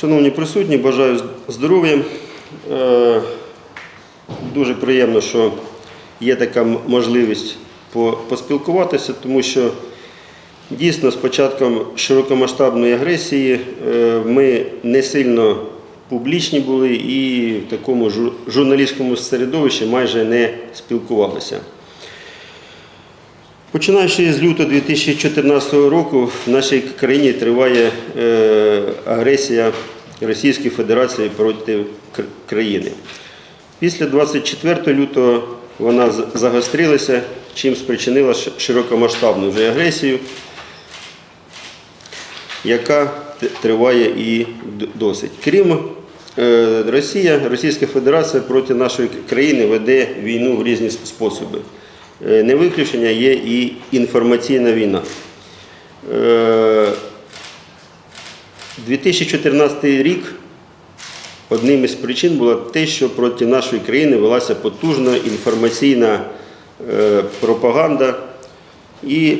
Шановні присутні, бажаю здоров'я. Е, Дуже приємно, що є така можливість поспілкуватися, тому що дійсно з початком широкомасштабної агресії е, ми не сильно публічні були і в такому журналістському середовищі майже не спілкувалися. Починаючи з лютого 2014 року в нашій країні триває е, агресія Російської Федерації проти країни. Після 24 лютого вона загострилася, чим спричинила широкомасштабну вже агресію, яка триває і досить. Крім е, Росія, Російська Федерація проти нашої країни веде війну в різні способи. Е, Не виключення є і інформаційна війна. Е, 2014 рік одним із причин було те, що проти нашої країни велася потужна інформаційна е, пропаганда, і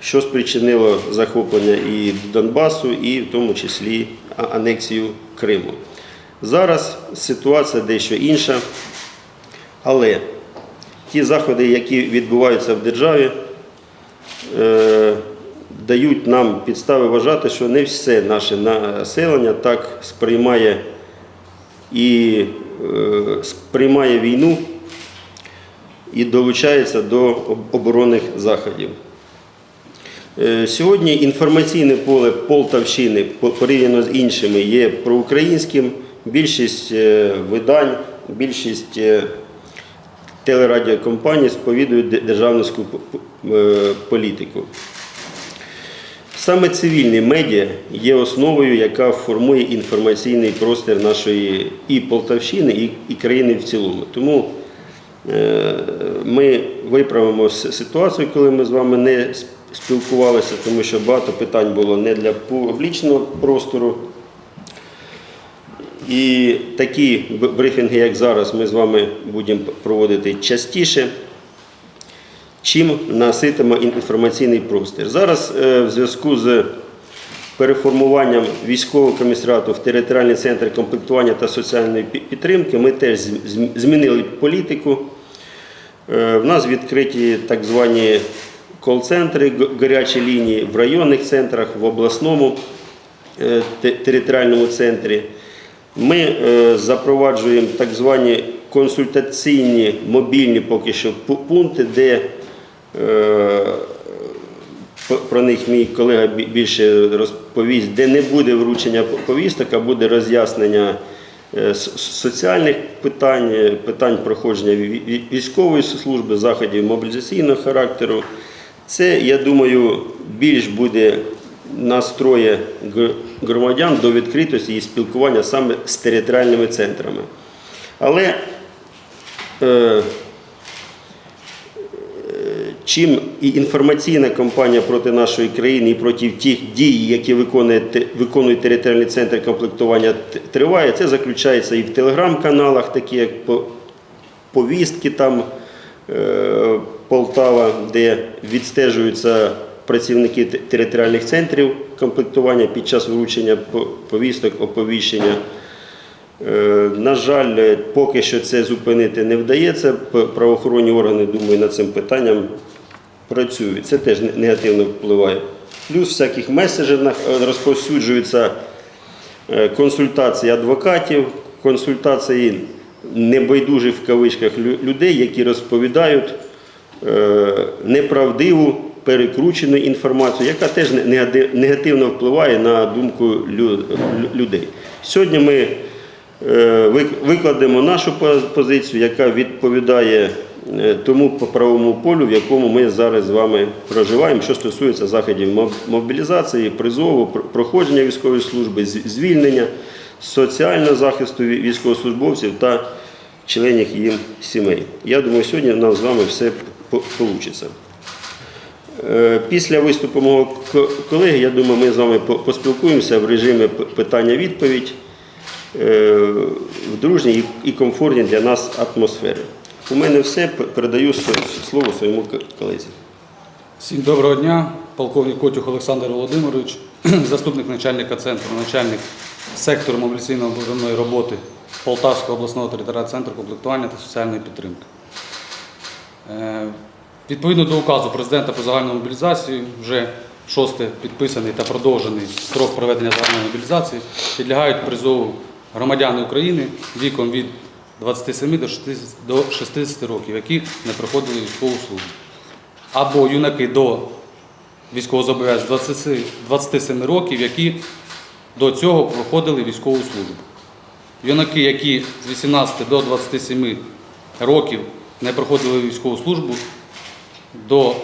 що спричинило захоплення і Донбасу, і в тому числі анексію Криму. Зараз ситуація дещо інша, але ті заходи, які відбуваються в державі, е, дають нам підстави вважати, що не все наше населення так сприймає і е, сприймає війну і долучається до оборонних заходів. Е, Сьогодні інформаційне поле Полтавщини порівняно з іншими є проукраїнським. Більшість видань, більшість телерадіокомпаній сповідують де- державницьку е, політику. Саме цивільні медіа є основою, яка формує інформаційний простір нашої і Полтавщини, і, і країни в цілому. Тому е, ми виправимо ситуацію, коли ми з вами не спілкувалися, тому що багато питань було не для публічного простору. І такі брифінги, як зараз, ми з вами будемо проводити частіше чим наситимо інформаційний простір. Зараз е, в зв'язку з переформуванням військового комісаріату в територіальний центр комплектування та соціальної підтримки ми теж змінили політику. Е, В нас відкриті так звані кол-центри, гарячі лінії в районних центрах, в обласному е, територіальному центрі. Ми е, запроваджуємо так звані консультаційні мобільні поки що пункти, де е, про них мій колега більше розповість, де не буде вручення повісток, а буде роз'яснення е, соціальних питань, питань проходження ві- ві- військової служби, заходів мобілізаційного характеру. Це, я думаю, більш буде настроє г- громадян до відкритості і спілкування саме з територіальними центрами. Але е, чим і інформаційна кампанія проти нашої країни і проти тих дій, які виконує, виконує територіальний центр комплектування, триває, це заключається і в телеграм-каналах, такі як повістки там е, Полтава, де відстежуються працівники територіальних центрів комплектування під час вручення повісток, оповіщення. Е, На жаль, поки що це зупинити не вдається. Правоохоронні органи, думаю, над цим питанням працюють. Це теж негативно впливає. Плюс всяких меседжерах е, розповсюджуються е, консультації адвокатів, консультації небайдужих в кавичках людей, які розповідають неправдиву перекручену інформацію, яка теж негативно впливає на думку лю- лю- людей. Сьогодні ми е, викладемо нашу позицію, яка відповідає е, тому правовому полю, в якому ми зараз з вами проживаємо, що стосується заходів мобілізації, призову, проходження військової служби, звільнення, соціального захисту військовослужбовців та членів їм сімей. Я думаю, сьогодні у нас з вами все вийде. Е, Після виступу мого колеги, я думаю, ми з вами поспілкуємося в режимі питання-відповідь е, в дружній і- комфортній для нас атмосфері. У мене все. Передаю слово своєму колезі. Всім доброго дня, полковник Котюх Олександр Володимирович, заступник начальника центру, начальник сектору мобілізаційно-оборонної роботи Полтавського обласного територіального центру комплектування та соціальної підтримки. Відповідно до указу президента про загальну мобілізацію, вже шосте підписаний та продовжений строк проведення загальної мобілізації, підлягають призову громадяни України віком від 27 до 60 до 60 років, які не проходили військову службу. Або юнаки до військовозобов'язаних з 27 років, які до цього проходили військову службу. Юнаки, які з 18 до 27 років не проходили військову службу, до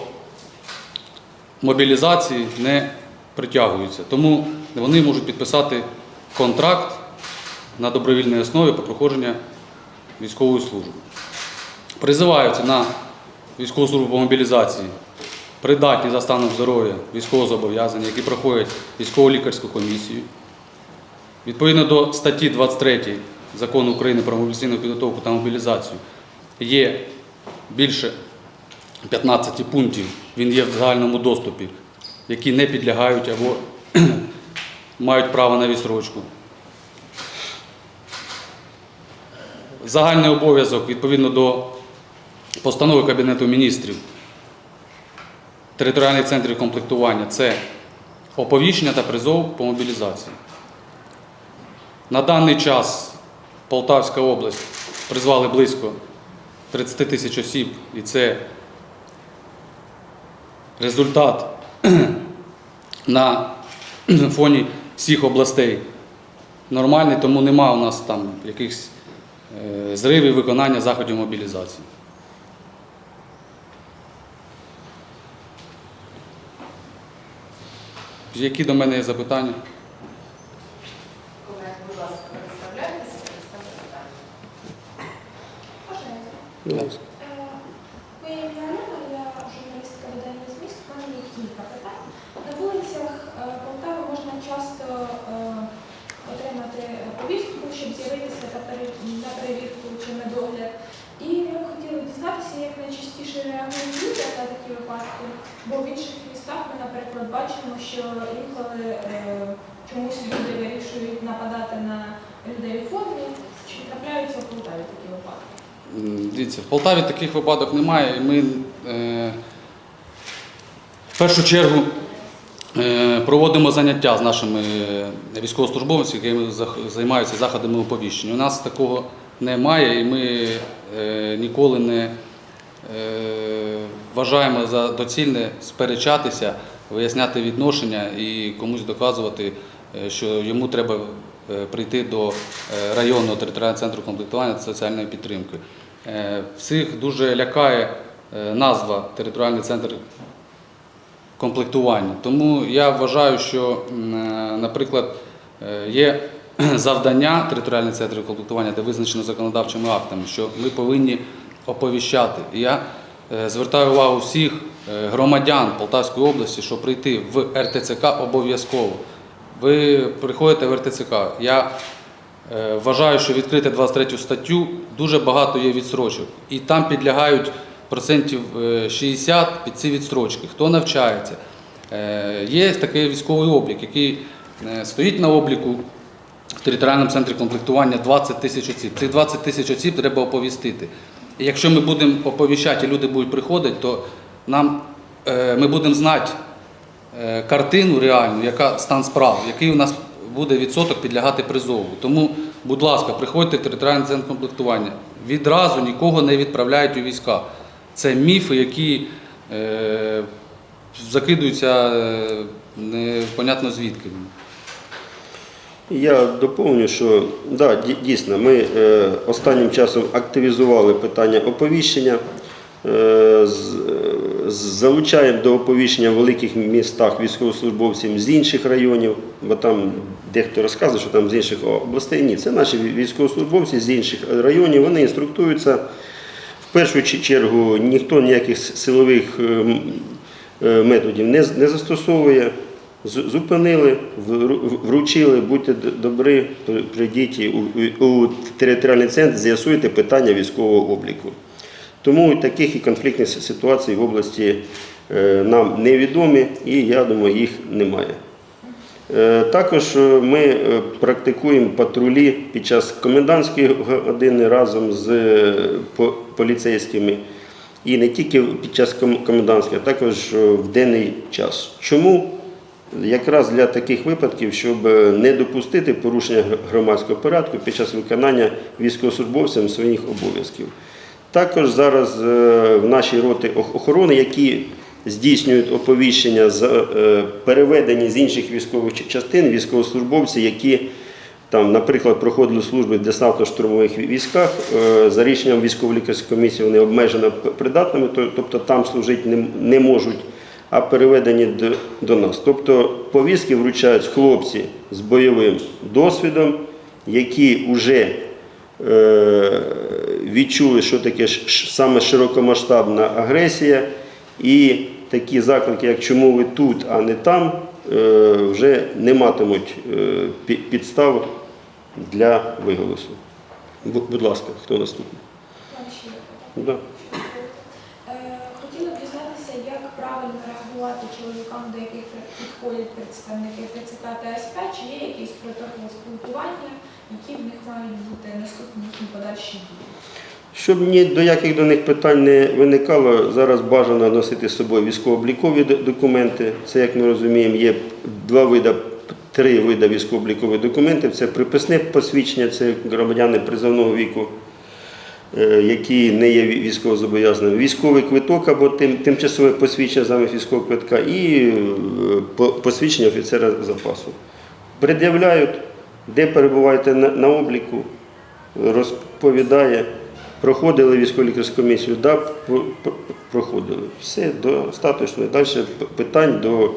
мобілізації не притягуються. Тому вони можуть підписати контракт на добровільній основі про проходження військової служби. Призиваються на військову службу по мобілізації придатні за станом здоров'я військовозобов'язані, які проходять військово-лікарську комісію. Відповідно до статті 23 Закону України про мобілізаційну підготовку та мобілізацію є більше 15 пунктів, він є в загальному доступі, які не підлягають або мають право на відсрочку. Загальний обов'язок відповідно до постанови Кабінету міністрів територіальних центрів комплектування це оповіщення та призов по мобілізації. На даний час Полтавська область призвали близько 30 тисяч осіб, і це результат на фоні всіх областей нормальний, тому нема у нас там якихось е, зривів виконання заходів мобілізації. Які до мене є запитання? Колеги, будь ласка, представляйтеся, представте питання. Можна я? Будь ласка. Е, Моє ім'я Альона, я журналістка видання зміст. У мене є кілька питань. На вулицях е, Полтави можна часто е, отримати повістку, щоб з'явитися та пере- на перевірку чи на догляд. І я б хотіла дізнатися, як на такі випадки, бо в інших містах ми, наприклад, бачимо, що інколи е, чомусь люди вирішують нападати на людей у формі. Чи трапляються в Полтаві такі випадки? Дивіться, в Полтаві таких випадок немає. і Ми е, в першу чергу е, проводимо заняття з нашими військовослужбовцями, які займаються заходами оповіщення. У нас такого немає, і ми е, ніколи не вважаємо за доцільне сперечатися, виясняти відношення і комусь доказувати, е, що йому треба е, прийти до е, районного територіального центру комплектування та соціальної підтримки. Е, Всіх дуже лякає е, назва територіальний центр комплектування. Тому я вважаю, що, е, наприклад, е, є завдання територіальних центрів комплектування, де визначено законодавчими актами, що ми повинні оповіщати. І я е, звертаю увагу всіх е, громадян Полтавської області, що прийти в РТЦК обов'язково. Ви приходите в РТЦК. Я е, вважаю, що відкрити 23 статтю дуже багато є відстрочок. І там підлягають процентів е, 60 під ці відстрочки. Хто навчається? Є такий військовий облік, який стоїть на обліку в територіальному центрі комплектування 20 тисяч осіб. Цих 20 тисяч осіб треба оповістити. Якщо ми будемо оповіщати, і люди будуть приходити, то нам, е, ми будемо знати е, картину реальну, яка стан справ, який у нас буде відсоток підлягати призову. Тому, будь ласка, приходьте в територіальний центр комплектування. Відразу нікого не відправляють у війська. Це міфи, які е, закидуються непонятно звідки. Я доповню, що да, дійсно, ми е, останнім часом активізували питання оповіщення, е, залучаємо до оповіщення в великих містах військовослужбовців з інших районів, бо там дехто розказує, що там з інших областей. Ні, це наші військовослужбовці з інших районів, вони інструктуються. В першу чергу ніхто ніяких силових е, м, е, методів не застосовує. Зупинили, вручили, будьте добрі, прийдіть у, територіальний центр, з'ясуйте питання військового обліку. Тому таких і конфліктних ситуацій в області е, нам невідомі і я думаю, їх немає. Е, Також е, ми практикуємо патрулі під час комендантської години разом з поліцейськими. І не тільки під час ком- комендантської, а також в денний час. Чому? Якраз для таких випадків, щоб е, не допустити порушення громадського порядку під час виконання військовослужбовцям своїх обов'язків. Також зараз е, в нашій роті ох- охорони, які здійснюють оповіщення е, переведені з інших військових частин, військовослужбовці, які там, наприклад, проходили служби в десантно-штурмових військах, за рішенням військово-лікарської комісії вони обмежено придатними, то- тобто там служити не можуть, а переведені до, нас. Тобто повістки вручають хлопці з бойовим досвідом, які вже е, відчули, що таке саме широкомасштабна агресія, і такі заклики, як чому ви тут, а не там, е, вже не матимуть е, пі- підстав для виголосу. Будь ласка, хто наступний? Да. Е, Хотіла б дізнатися, як правильно реагувати чоловікам, до яких підходять представники ТЦК та СП, чи є якийсь протокол спілкування, які в них мають бути наступні їхні подальші дії. Щоб ні до яких до них питань не виникало, зараз бажано носити з собою військово-облікові документи. Це, як ми розуміємо, є два види, три види військово-облікових документів. Це приписне посвідчення, це громадяни призовного віку, які не є військовозобов'язаними. Військовий квиток або тим, тимчасове посвідчення замість військового квитка і е, посвідчення офіцера запасу. Пред'являють, де перебуваєте на, на обліку, розповідає, проходили військово лікарську комісію, да, про- про- проходили. Все достатньо. Далі питань до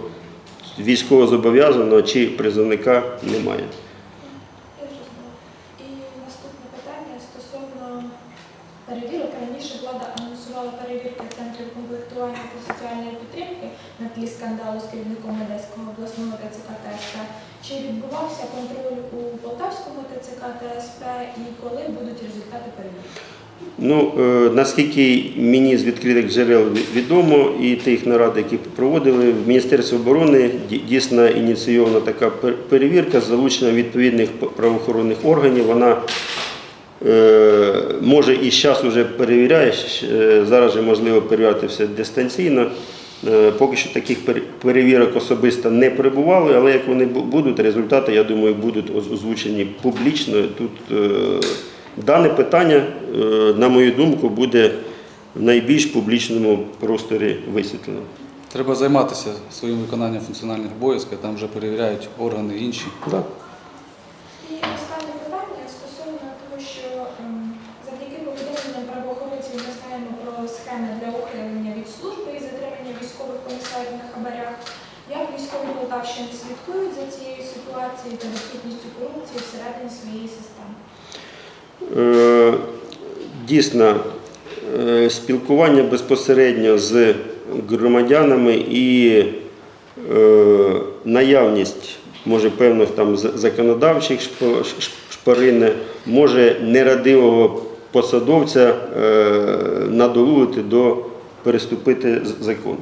військовозобов'язаного чи призовника немає. Я вже знаю. І наступне питання стосовно перевірок. Раніше влада анонсувала перевірки центрів комплектування та соціальної підтримки на тлі скандалу з керівником Одеського обласного ТЦК та СП. Чи відбувався контроль у Полтавському ТЦК та СП і коли будуть результати перевірки? Ну, е, наскільки мені з відкритих джерел відомо, і тих нарад, які проводили, в Міністерстві оборони дійсно ініційована така перевірка з залученням відповідних правоохоронних органів. Вона е, може і зараз вже перевіряє, е, зараз же можливо перевіряти все дистанційно. Е, Поки що таких перевірок особисто не перебували, але як вони будуть, результати, я думаю, будуть озвучені публічно. Тут е, дане питання, е, на мою думку, буде в найбільш публічному просторі висвітлено. Треба займатися своїм виконанням функціональних обов'язків, там вже перевіряють органи інші. Да. І останнє питання стосовно того, що ем, завдяки повідомленням правоохоронців ми знаємо про схеми для ухилення від служби і затримання комісарів на хабарях. Як військові Полтавщини слідкують за цією ситуацією та відсутністю корупції всередині своєї системи? Е, Дійсно, е, спілкування безпосередньо з громадянами і е, наявність, може, певних там законодавчих шпарин, може нерадивого посадовця надолужити до переступити з- закон.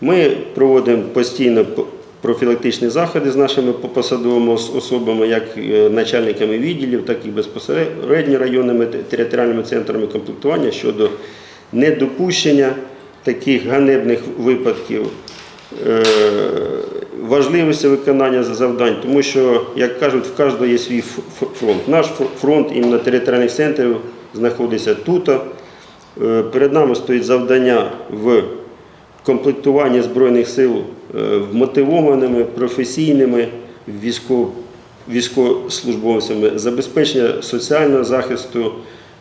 Ми проводимо постійно профілактичні заходи з нашими по- посадовими особами, як е, начальниками відділів, так і безпосередньо районними територіальними центрами комплектування щодо недопущення таких ганебних випадків. Е, Важливості виконання завдань, тому що, як кажуть, в кожного є свій фронт. Наш фронт іменно територіальних центрів знаходиться тут. Е, Перед нами стоїть завдання в комплектуванні Збройних сил е, вмотивованими, професійними військовослужбовцями, забезпечення соціального захисту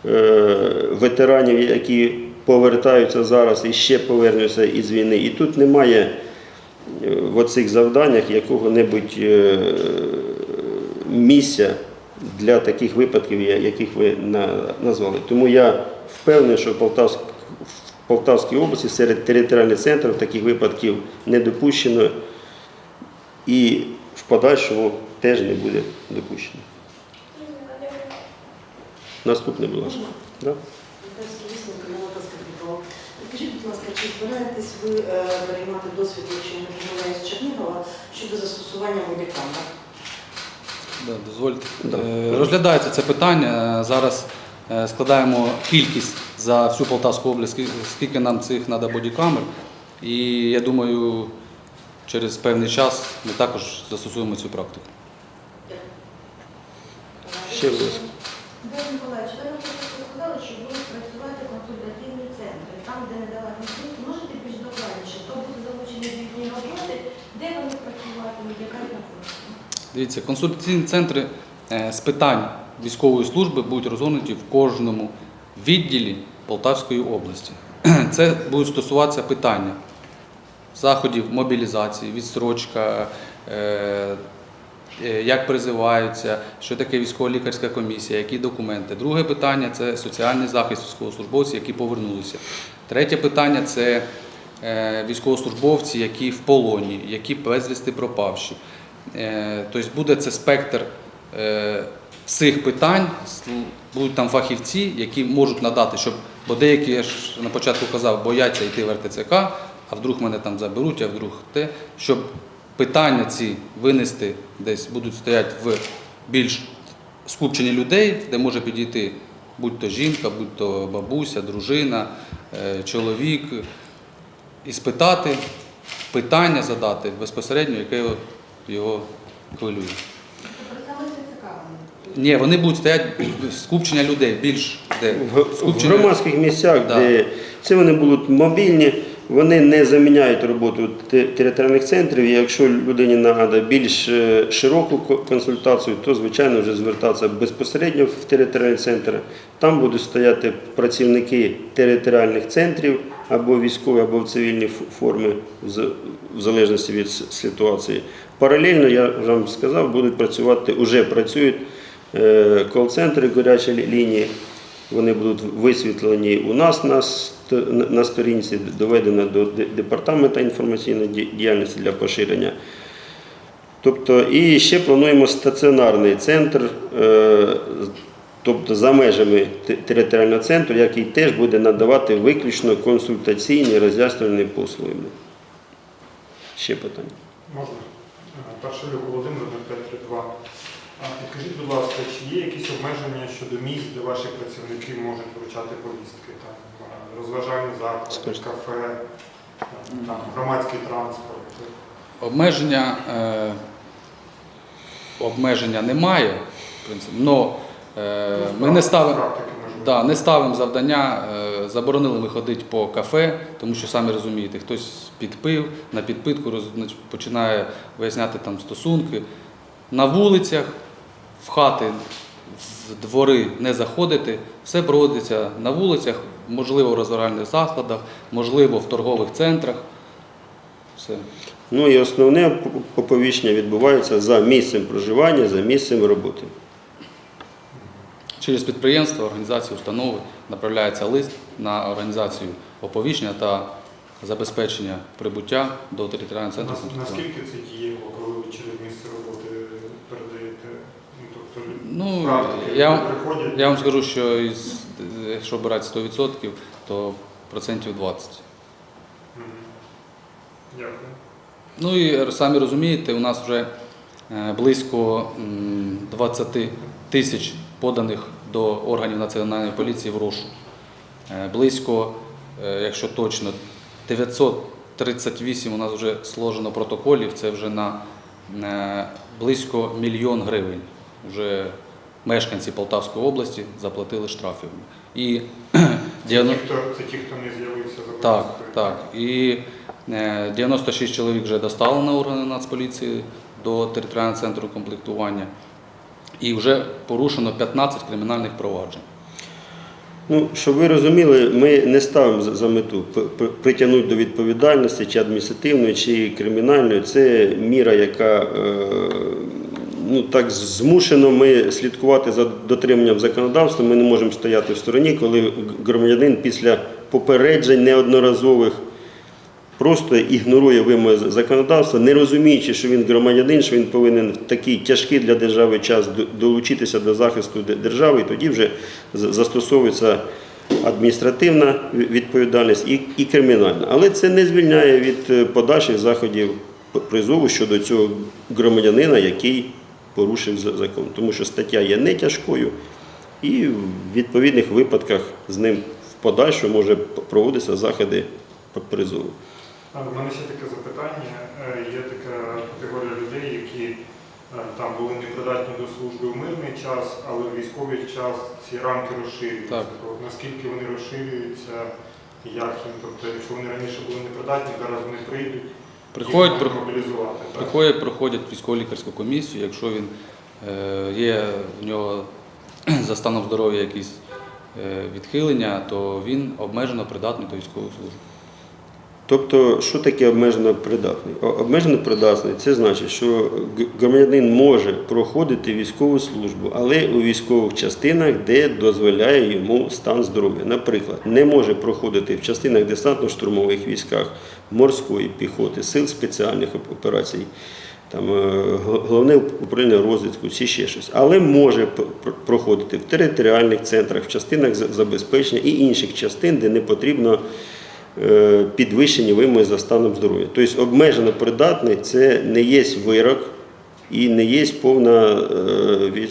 е, ветеранів, які повертаються зараз і ще повернуться із війни. І тут немає е, в оцих завданнях якого-небудь місця для таких випадків, яких ви назвали. Тому я впевнений, що в Полтавськ- в Полтавській області серед територіальних центрів таких випадків не допущено і в подальшому теж не буде допущено. Наступне, будь ласка. Да? Скажіть, будь ласка, чи збираєтесь ви е, переймати досвід, якщо не помиляюсь, з Чернігова щодо застосування бодікамер? Да, дозвольте. Да. Е, Розглядається це питання. Е, Зараз складаємо кількість за всю Полтавську область, скільки- нам цих треба бодікамер. І я думаю, через певний час ми також застосуємо цю практику. Ще будь ласка. Дмитро Миколаївич, ви нам просто сказали, що будуть працювати консультативні центри, там, де не дала конфлікт. Можете більш докладніше, хто буде залучений до їхньої роботи, де вони працюватимуть, яка їх функція? Дивіться, консультаційні центри е, з питань військової служби будуть розгорнуті в кожному відділі Полтавської області. Це будуть стосуватися питання заходів мобілізації, відстрочка, е, е, як призиваються, що таке військово-лікарська комісія, які документи. Друге питання це соціальний захист військовослужбовців, які повернулися. Третє питання це е, військовослужбовці, які в полоні, які безвісти пропавші. Тобто буде це спектр всіх питань, будуть там фахівці, які можуть надати, щоб, бо деякі, я ж на початку казав, бояться йти в РТЦК, а вдруг мене там заберуть, а вдруг те, щоб питання ці винести десь будуть стояти в більш скупченні людей, де може підійти будь-то жінка, будь-то бабуся, дружина, е, чоловік, і спитати, питання задати безпосередньо, яке його, хвилює. Ні, вони будуть стояти скупчення людей, більш де В, в громадських місцях, Да. де це вони будуть мобільні, вони не заміняють роботу територіальних центрів. І якщо людині треба більш е, широку консультацію, то звичайно вже звертатися безпосередньо в територіальний центр. Там будуть стояти працівники територіальних центрів або військові, або в цивільній формі, в залежності від ситуації. Паралельно, я вже вам сказав, будуть працювати, вже працюють е, кол-центри гарячі лі- лінії. Вони будуть висвітлені у нас на, на сторінці, доведено до де- департаменту інформаційної діяльності для поширення. Тобто, і ще плануємо стаціонарний центр, е, тобто за межами територіального центру, який теж буде надавати виключно консультаційні роз'яснювальні послуги. Ще питання. Можна? Е, Паршалюк Володимир 0532. А Підкажіть, будь ласка, чи є якісь обмеження щодо місць, де ваші працівники можуть вручати повістки? Там розважальні заклади, кафе, там, громадський транспорт. Обмеження, е, обмеження немає, в принципі, но е, ми не ставимо. Да, не ставимо завдання, е, заборонили ми ходити по кафе, тому що самі розумієте, хтось підпив, на підпитку роз- починає виясняти там стосунки. На вулицях, в хати, в двори не заходити, все проводиться на вулицях, можливо, в розважальних закладах, можливо, в торгових центрах. Все. Ну і основне оповіщення відбувається за місцем проживання, за місцем роботи. Через підприємства, організації, установи направляється лист на організацію оповіщення та забезпечення прибуття до територіального центру. Наскільки це дієво, коли ви через місце роботи передаєте? Ну, тобто, Ну, я вам-? Я вам скажу, що із, якщо брати 100%, то процентів 20. Дякую. Ну і самі розумієте, у нас вже е, близько м, 20 тисяч поданих до органів національної поліції в розшук. Е, Близько, е, якщо точно, 938 у нас вже сложено протоколів, це вже на е, близько мільйон гривень. Вже мешканці Полтавської області заплатили штрафів. І Це ті, хто, це ті, хто не з'явився за так, так. І е, 96 чоловік вже доставлено на органи Нацполіції до територіального центру комплектування. І вже порушено 15 кримінальних проваджень. Ну, щоб ви розуміли, ми не ставимо за- мету притягнути до відповідальності чи адміністративної, чи кримінальної. Це міра, яка е, ну, так змушено ми слідкувати за дотриманням законодавства. Ми не можемо стояти в стороні, коли громадянин після попереджень неодноразових просто ігнорує вимоги законодавства, не розуміючи, що він громадянин, що він повинен в такий тяжкий для держави час долучитися до захисту держави, і тоді вже застосовується адміністративна відповідальність і, і кримінальна. Але це не звільняє від е, подальших заходів призову щодо цього громадянина, який порушив закон. Тому що стаття є не тяжкою, і в відповідних випадках з ним в подальшому може проводитися заходи призову. А в мене ще таке запитання. Е, Є така категорія людей, які е, там були непридатні до служби в мирний час, але в військовий час ці рамки розширюються. Так. Наскільки вони розширюються, як їм, тобто, якщо вони раніше були непридатні, зараз вони прийдуть, Приходять, так? приходять, проходять військово-лікарську комісію. Якщо він е, є в нього за станом здоров'я якісь е, відхилення, то він обмежено придатний до військової служби. Тобто, що таке обмежено придатний? Обмежено придатний це значить, що громадянин може проходити військову службу, але у військових частинах, де дозволяє йому стан здоров'я. Наприклад, не може проходити в частинах десантно-штурмових військах, морської піхоти, сил спеціальних операцій. Там е, головне управління розвідку чи ще щось, але може проходити в територіальних центрах, в частинах забезпечення і інших частин, де не потрібно е, підвищені вимоги за станом здоров'я. Тобто обмежено придатний це не є вирок і не є повна е,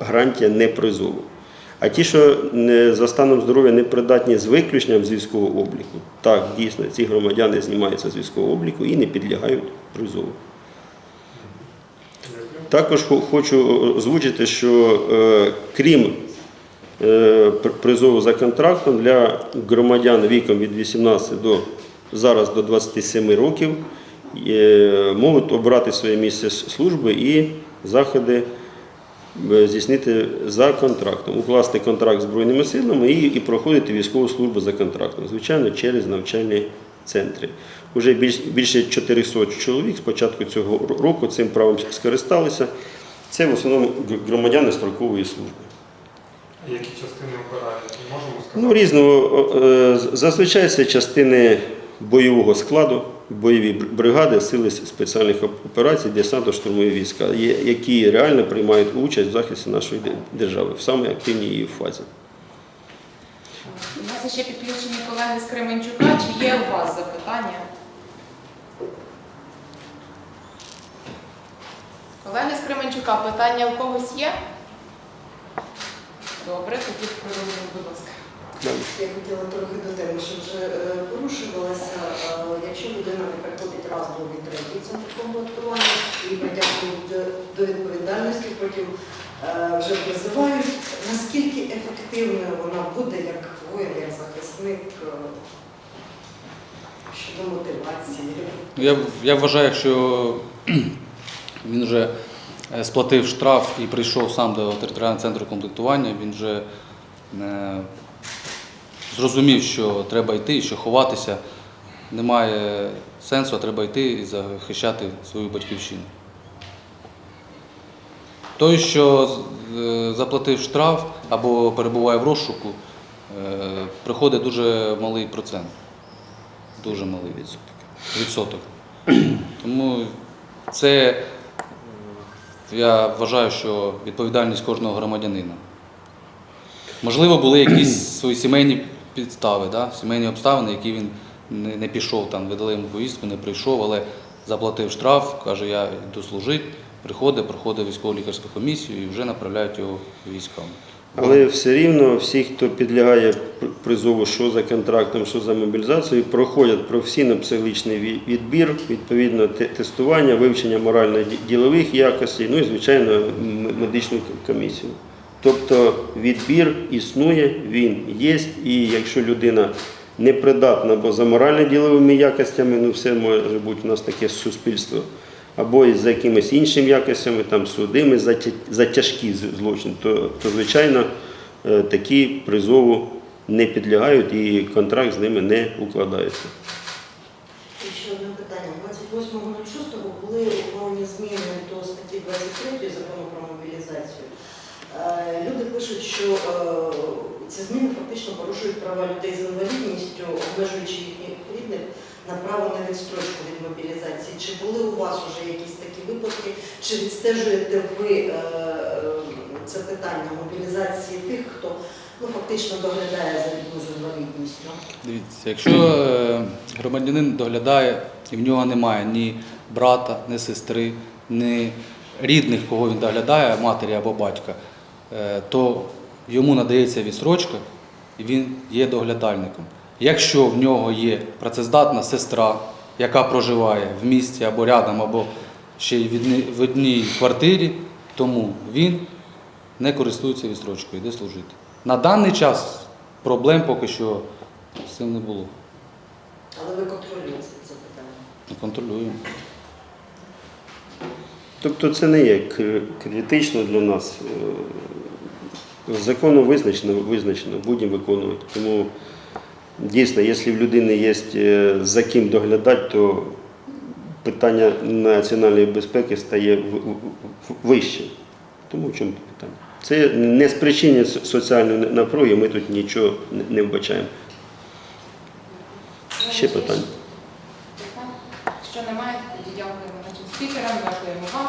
гарантія непризову. А ті, що за станом здоров'я не придатні з виключенням з військового обліку, так, дійсно, ці громадяни знімаються з військового обліку і не підлягають призову. Також хочу озвучити, що е, крім е, призову за контрактом для громадян віком від 18 до зараз до 27 років е, можуть обрати своє місце служби і заходи здійснити за контрактом, укласти контракт з Збройними силами і, і проходити військову службу за контрактом, звичайно, через навчальні центри. Уже більш, більше 400 чоловік з початку цього року цим правом скористалися. Це в основному громадяни строкової служби. А Які частини обирають? Можемо сказати? Ну, різного. е, Зазвичай це частини бойового складу, бойові бригади, сили спеціальних операцій, десантно-штурмові війська, які реально приймають участь в захисті нашої держави в самій активній її фазі. У нас ще підключені колеги з Кременчука. Чи є у вас запитання? Колеги з Кременчука, питання у когось є? Добре, тоді продовжуємо, будь ласка. Я хотіла трохи до теми, що вже е, порушувалося. Е, Якщо людина не приходить раз до третій центр комплектування і притягнуть до, відповідальності, потім е, вже призивають, наскільки ефективною вона буде як воїн, як захисник щодо мотивації? Ну, Я, я вважаю, якщо він вже сплатив штраф і прийшов сам до територіального центру комплектування, він вже зрозумів, що треба йти, що ховатися немає сенсу, а треба йти і захищати свою батьківщину. Той, що е, заплатив штраф або перебуває в розшуку, е, приходить дуже малий процент. Дуже малий відсоток. Тому це е, я вважаю, що відповідальність кожного громадянина. Можливо, були якісь свої сімейні підстави, да? сімейні обставини, які він не, не пішов, там, видали йому повістку, не прийшов, але заплатив штраф, каже, я йду служити, приходить, проходить військово лікарську комісію і вже направляють його військам. Але все рівно всі, хто підлягає призову, що за контрактом, що за мобілізацією, проходять професійно-психологічний відбір, відповідно тестування, вивчення морально-ділових якостей, ну і звичайно медичну комісію. Тобто відбір існує, він є, і якщо людина непридатна або за морально-діловими якостями, ну все може бути у нас таке суспільство, або за якимись іншими якостями, там судими за, за тяжкі злочини, то, то звичайно е, такі призову не підлягають і контракт з ними не укладається. І ще одне питання. 28.06 були ухвалені зміни до статті 23 закону про мобілізацію. Е, Люди пишуть, що е, ці зміни фактично порушують права людей з інвалідністю, обмежуючи їхніх рідних на право на відстрочку від мобілізації. Чи були у вас вже якісь такі випадки? Чи відстежуєте ви е, це питання мобілізації тих, хто ну, фактично доглядає за людьми з інвалідністю. Дивіться, якщо е, громадянин доглядає і в нього немає ні брата, ні сестри, ні рідних, кого він доглядає, матері або батька, е, то йому надається відсрочка і він є доглядальником. Якщо в нього є працездатна сестра, яка проживає в місті або рядом, або ще й в одній- квартирі, тому він не користується відстрочкою, йде служити. На даний час проблем поки що з цим не було. Але ви контролюєте це питання. Ми Контролюємо. Тобто це не є критично для нас. Законом визначено, визначено, будемо виконувати. Тому дійсно, якщо в людини є е, за ким доглядати, то питання національної безпеки стає вище. Тому в чому питання? Це не спричинює со- соціальної напруги, ми тут нічого не- вбачаємо. Ще питання. Якщо немає, тоді дякуємо нашим спікерам, дякуємо вам.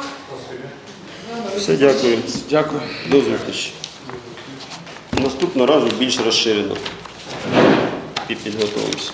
Все, дякую. Дякую. До зустрічі. Наступного разу більш розширено. І підготовимося.